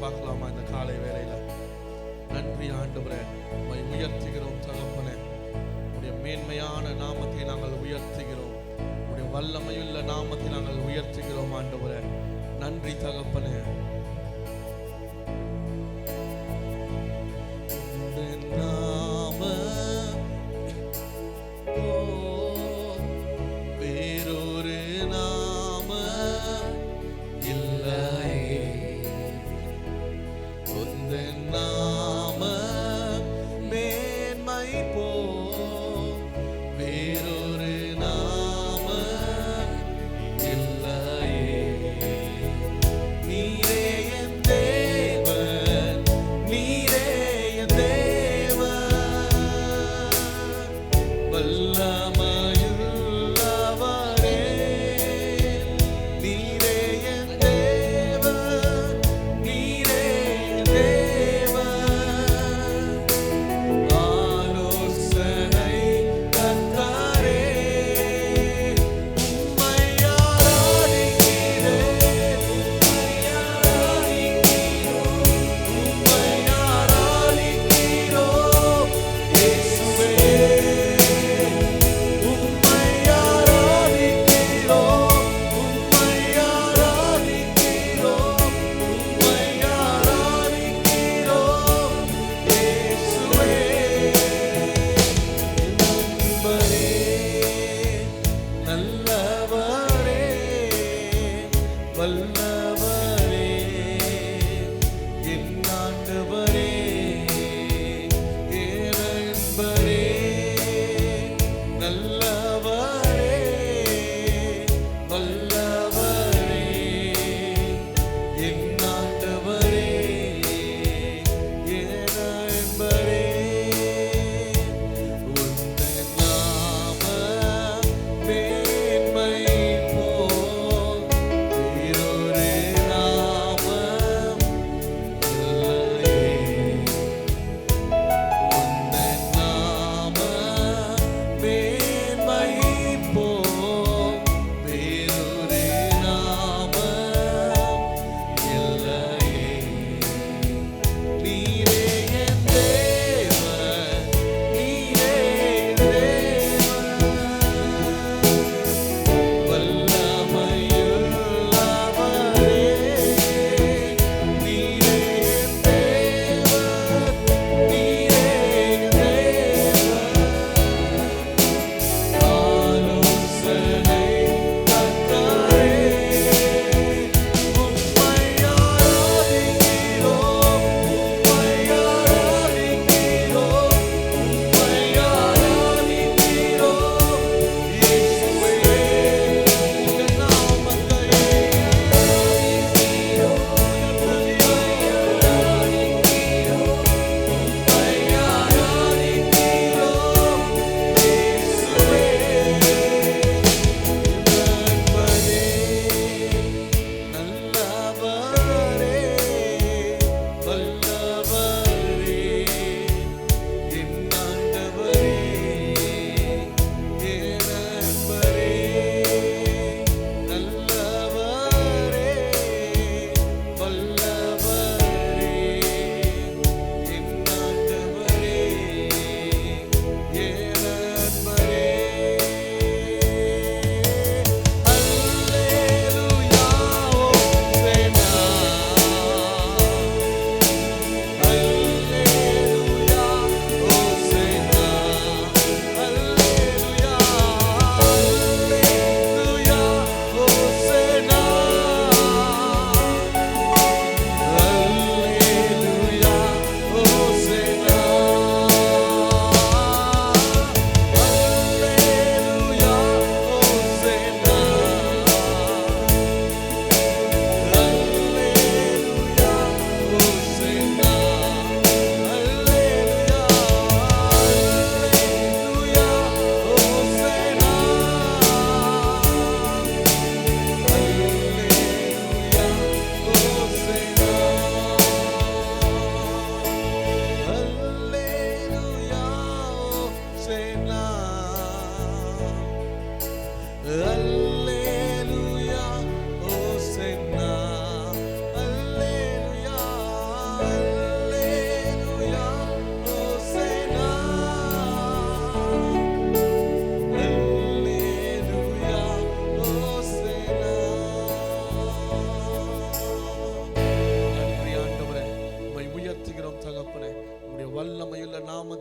பார்க்கலாமா? இந்த காலை வேலையில் நன்றி ஆண்டவரே. உண்மை உயர்த்துகிறோம் தகப்பனே. உடைய மேன்மையான நாமத்தை நாங்கள் உயர்த்துகிறோம். உடைய வல்லமையுள்ள நாமத்தை நாங்கள் உயர்த்துகிறோம் ஆண்டவரே. நன்றி தகப்பனே.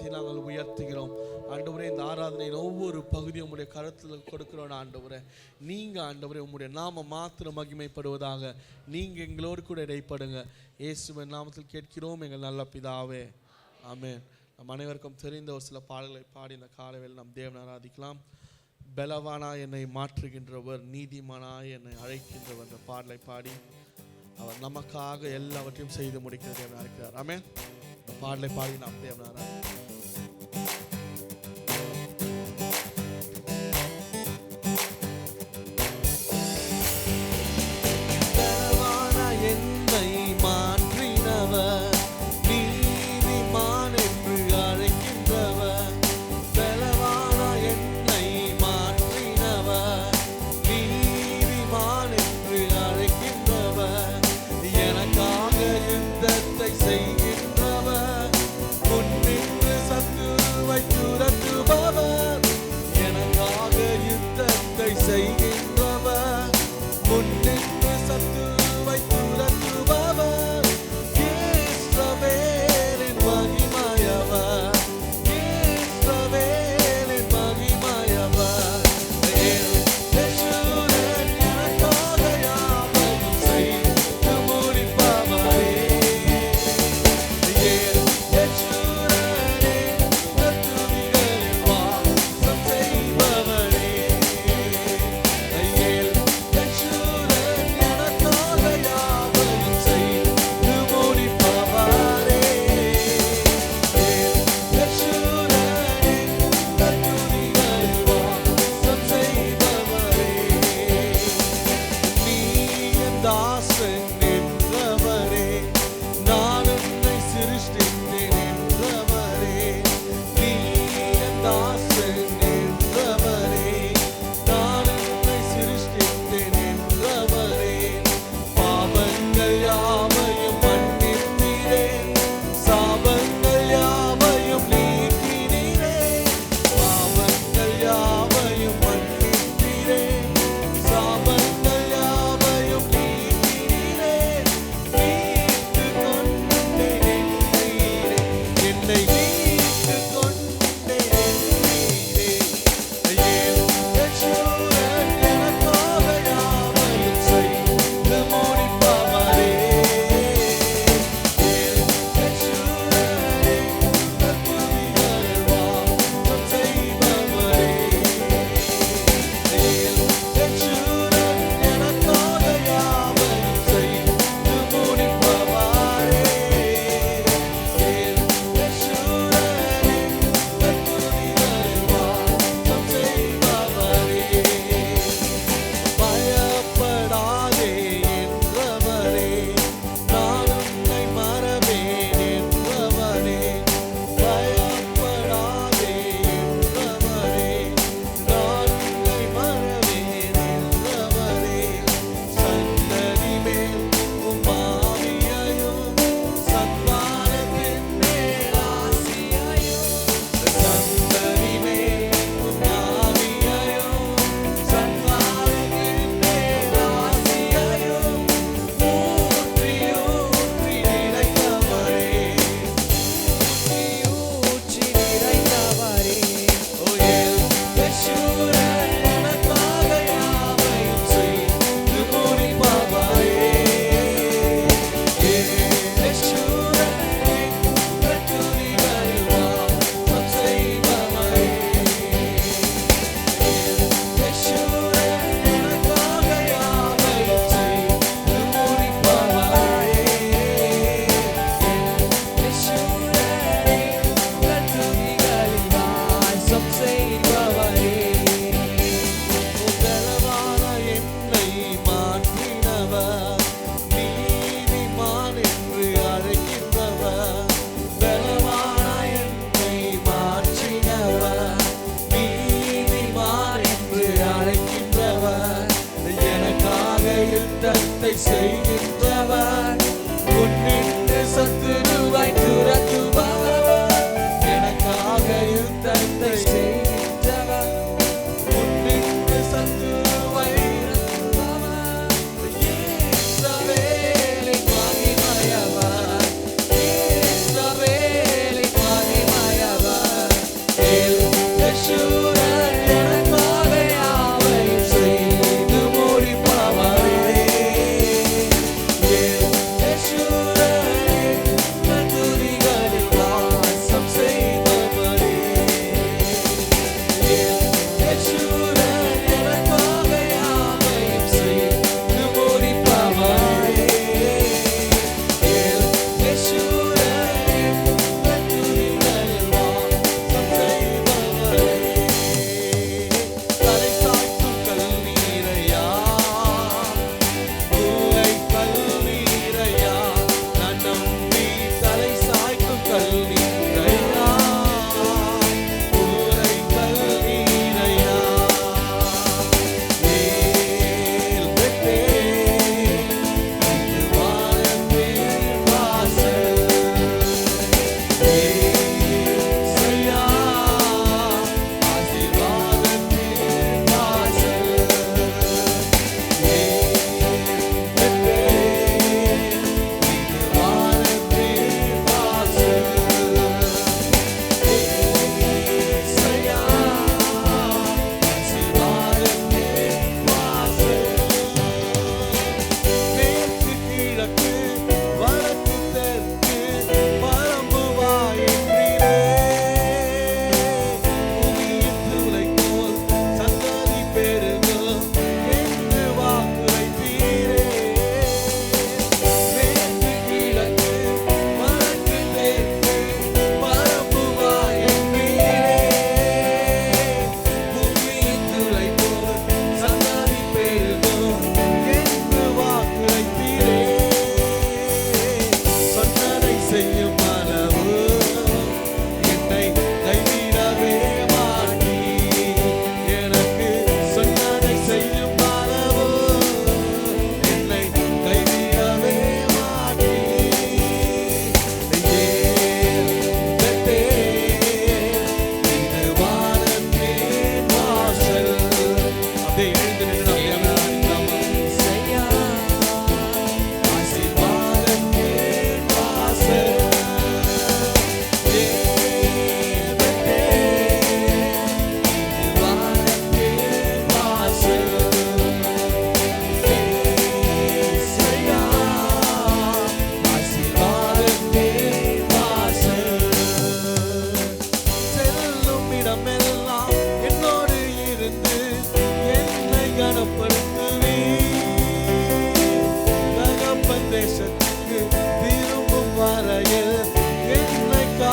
நாமத்தில் நாங்கள் உயர்த்துகிறோம். ஆண்டவரே இந்த ஆராதனையின் ஒவ்வொரு பகுதியும் உங்களுடைய கருத்தில் கொடுக்கிறோம் ஆண்டவரே. நீங்கள் ஆண்டவரே உங்களுடைய நாம மாத்திரம் மகிமைப்படுவதாக நீங்கள் எங்களோடு கூட இடைப்படுங்க. இயேசுவின் நாமத்தில் கேட்கிறோம் எங்கள் நல்ல பிதாவே. ஆமேன். நம் அனைவருக்கும் தெரிந்த ஒரு சில பாடல்களை பாடி இந்த காலவேல் நாம் தேவன் ஆராதிக்கலாம். பலவானா என்னை மாற்றுகின்றவர் நீதிமானா என்னை அழைக்கின்றவர் என்ற பாடலை பாடி அவர் நமக்காக எல்லாவற்றையும் செய்து முடிக்கிறது தேவனாக இருக்கிறார் ஆமே பாடலை பாடி நாம் தேவனாராக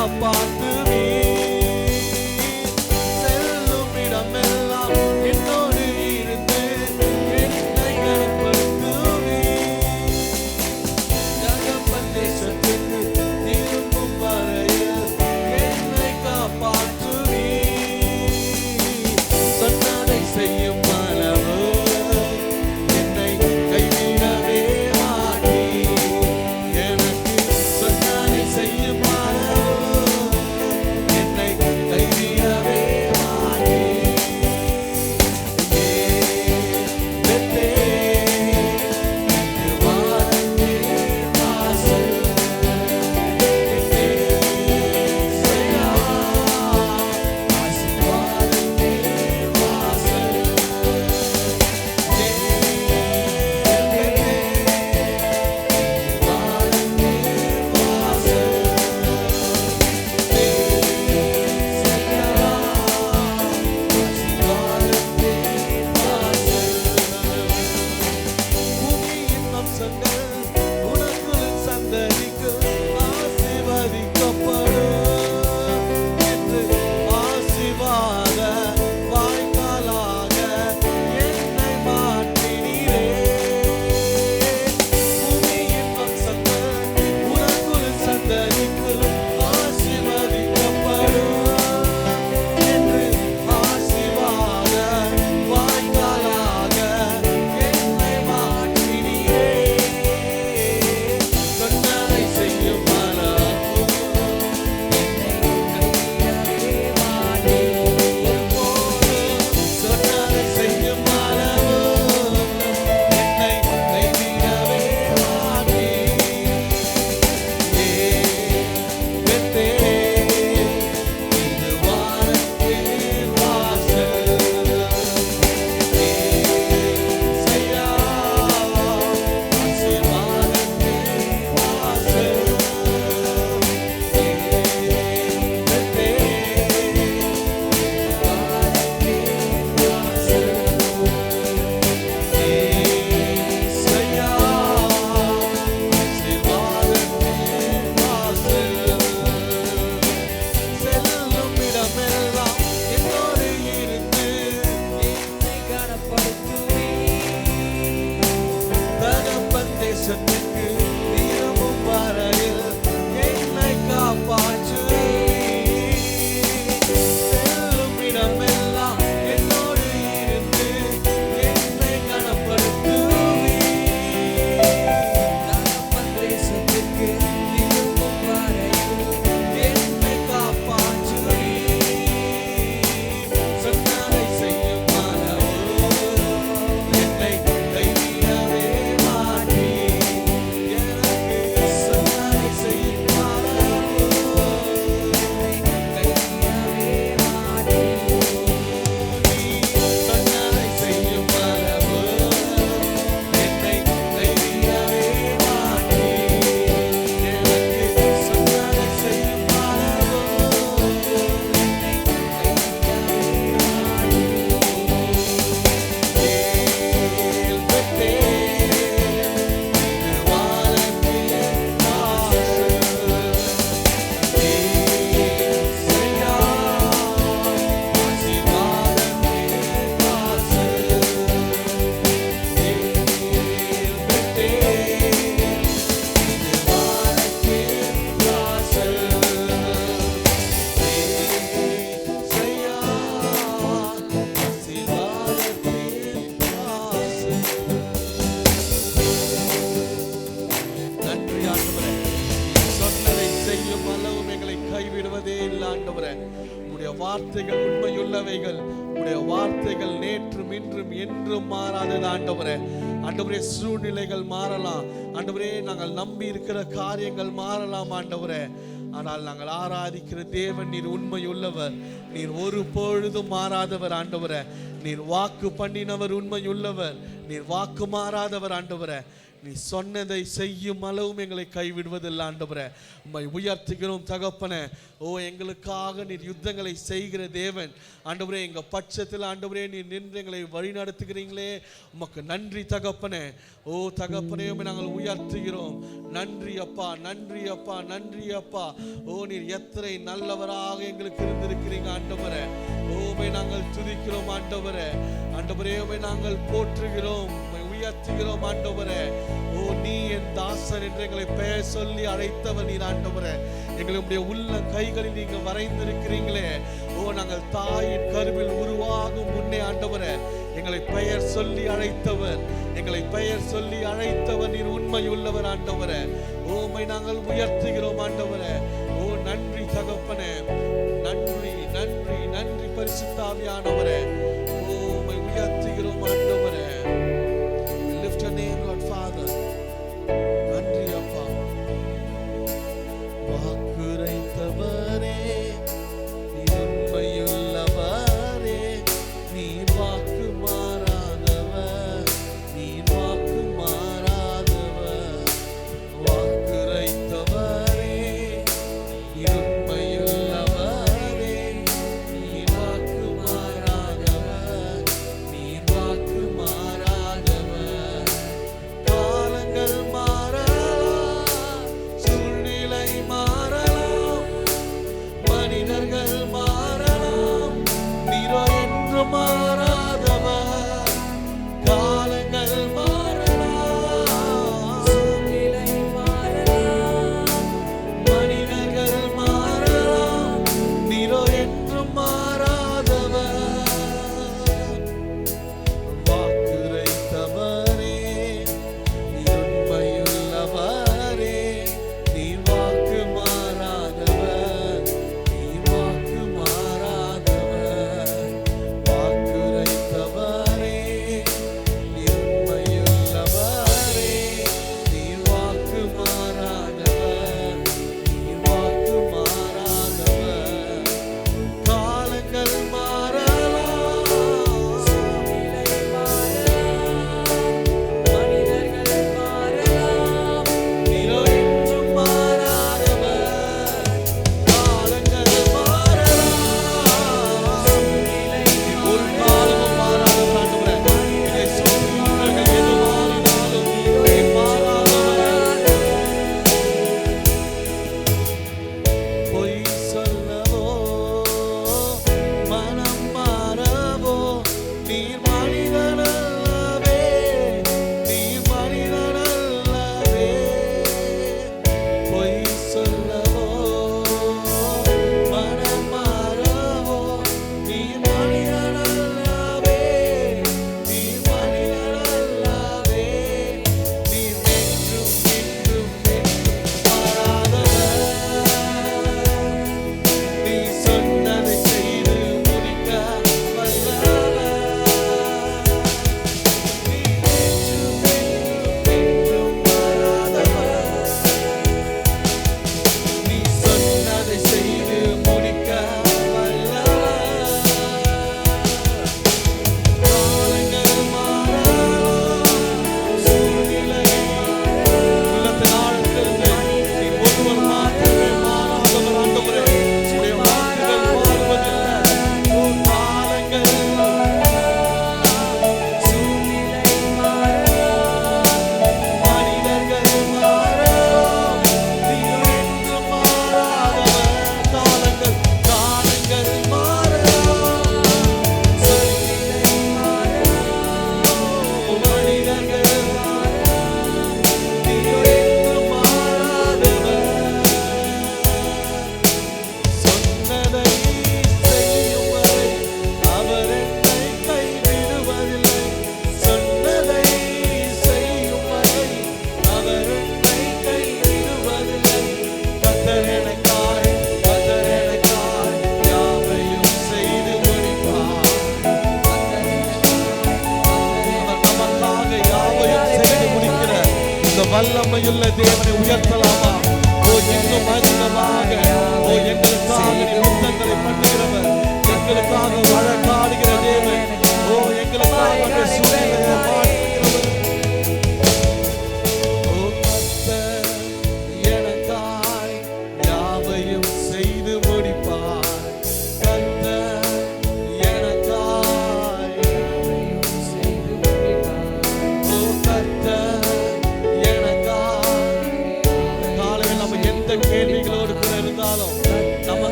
apart ஆண்டவரே நாங்கள் நம்பி இருக்கிற காரியங்கள் மாறலாம் ஆண்டவரே. ஆனால் நாங்கள் ஆராதிக்கிற தேவன் நீர் உண்மை உள்ளவர் நீர் ஒரு பொழுதும் மாறாதவர் ஆண்டவரே. நீர் வாக்கு பண்ணினவர் உண்மை உள்ளவர் நீர் வாக்கு மாறாதவர் ஆண்டவரே. நீ சொன்னதை செய்யும் அளவும் எங்களை கைவிடுவதில்லை ஆண்டவரே. உம்மை உயர்த்துகிறோம் தகப்பனே. ஓ எங்களுக்காக நீர் யுத்தங்களை செய்கிற தேவன். ஆண்டவரே எங்க பட்சத்தில் ஆண்டவரே நீர் நின்று எங்களை வழிநடத்துகிறீங்களே உமக்கு நன்றி தகப்பனே. ஓ தகப்பனே நாங்கள் உயர்த்துகிறோம். நன்றி அப்பா நன்றி அப்பா நன்றி அப்பா. ஓ நீர் எத்தனை நல்லவராக எங்களுக்கு இருந்திருக்கிறீங்க ஆண்டவரே. ஓமை நாங்கள் துதிக்கிறோம் ஆண்டவரே. ஆண்டவரே நாங்கள் போற்றுகிறோம். உயர்த்துகிறோம் ஆண்டவரே. ஓ நீ என் தாசன் என்று எங்களை பெயர் சொல்லி அழைத்தவர் நீர் ஆண்டவரே. எங்களுடைய உள்ள கைகளில் நீங்க வரைந்திருக்கிறீங்களே. ஓ நாங்கள் தாயின் கருவில் உருவாகும் முன்னே ஆண்டவரே எங்களை பெயர் சொல்லி அழைத்தவர். எங்களை பெயர் சொல்லி அழைத்தவர் நீர் உண்மை உள்ளவர் ஆண்டவரே ஓமை நாங்கள் உயர்த்துகிறோம் ஆண்டவரே. ஓ நன்றி தகப்பனே. நன்றி நன்றி நன்றி பரிசுத்தாவியானவரே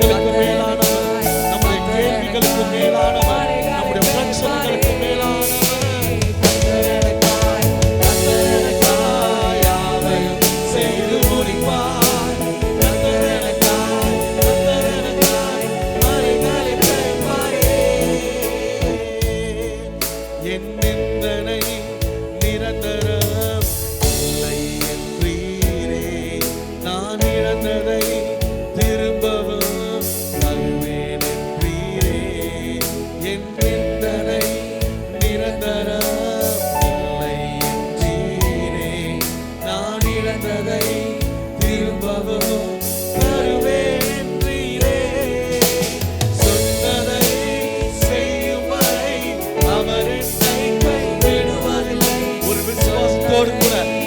Bethlehem. கருத்தோடு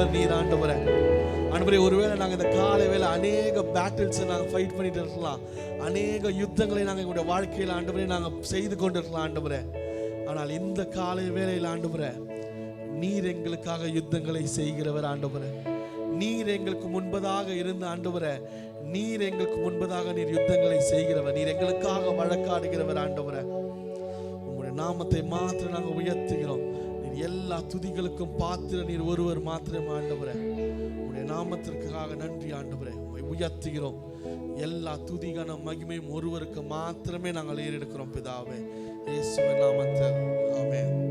தேவன் நீர் அன்பரே ஒருவேளை நாங்கள் இந்த காலை வேலை அநேக பேட்டில்ஸை நாங்கள் ஃபைட் பண்ணிட்டு இருக்கலாம். அநேக யுத்தங்களை நாங்கள் எங்களுடைய வாழ்க்கையில் ஆண்டவரை நாங்கள் செய்து கொண்டு இருக்கலாம் ஆண்டவரே. ஆனால் இந்த காலை வேலையில் ஆண்டவரே நீர் எங்களுக்காக யுத்தங்களை செய்கிறவர் ஆண்டவர. நீர் எங்களுக்கு முன்பதாக இருந்த ஆண்டவரே நீர் எங்களுக்கு முன்பதாக நீர் யுத்தங்களை செய்கிறவர் நீர் எங்களுக்காக வழக்காடுகிறவர் ஆண்டவரே. உங்களுடைய நாமத்தை மாத்திரம் நாங்கள் உயர்த்துகிறோம். எல்லா துதிகளுக்கும் பாத்திர நீர் ஒருவர் மாத்திரம் ஆண்டவரே. உடைய நாமத்திற்காக நன்றி ஆண்டவரே. உண்மை உயர்த்துகிறோம். எல்லா துதிகான மகிமையும் ஒருவருக்கு மாத்திரமே நாங்கள் ஏறெடுக்கிறோம் பிதாவே. இயேசுவ நாமத்தில். ஆமே